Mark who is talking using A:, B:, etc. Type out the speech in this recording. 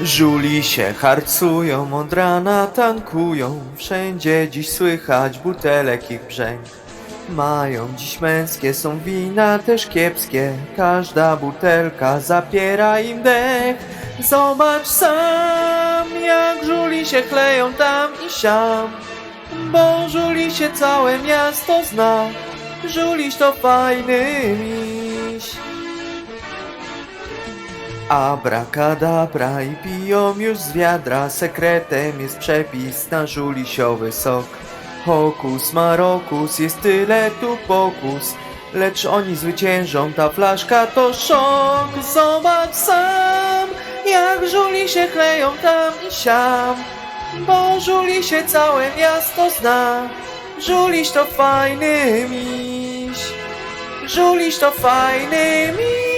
A: Żuli się harcują, od rana tankują, wszędzie dziś słychać butelek ich brzęk. Mają dziś męskie, są wina też kiepskie, każda butelka zapiera im dech. Zobacz sam, jak żuli się chleją tam i siam, bo żuli się całe miasto zna, żuliś to fajny miś. Abrakadabra i piją już z wiadra. Sekretem jest przepis na żulisiowy sok. Hokus marokus, jest tyle tu pokus. Lecz oni zwyciężą, ta flaszka to szok. Zobacz sam, jak żuli się chleją tam i siam. Bo żuli się całe miasto zna. Żuliś to fajny miś. Żuliś to fajny miś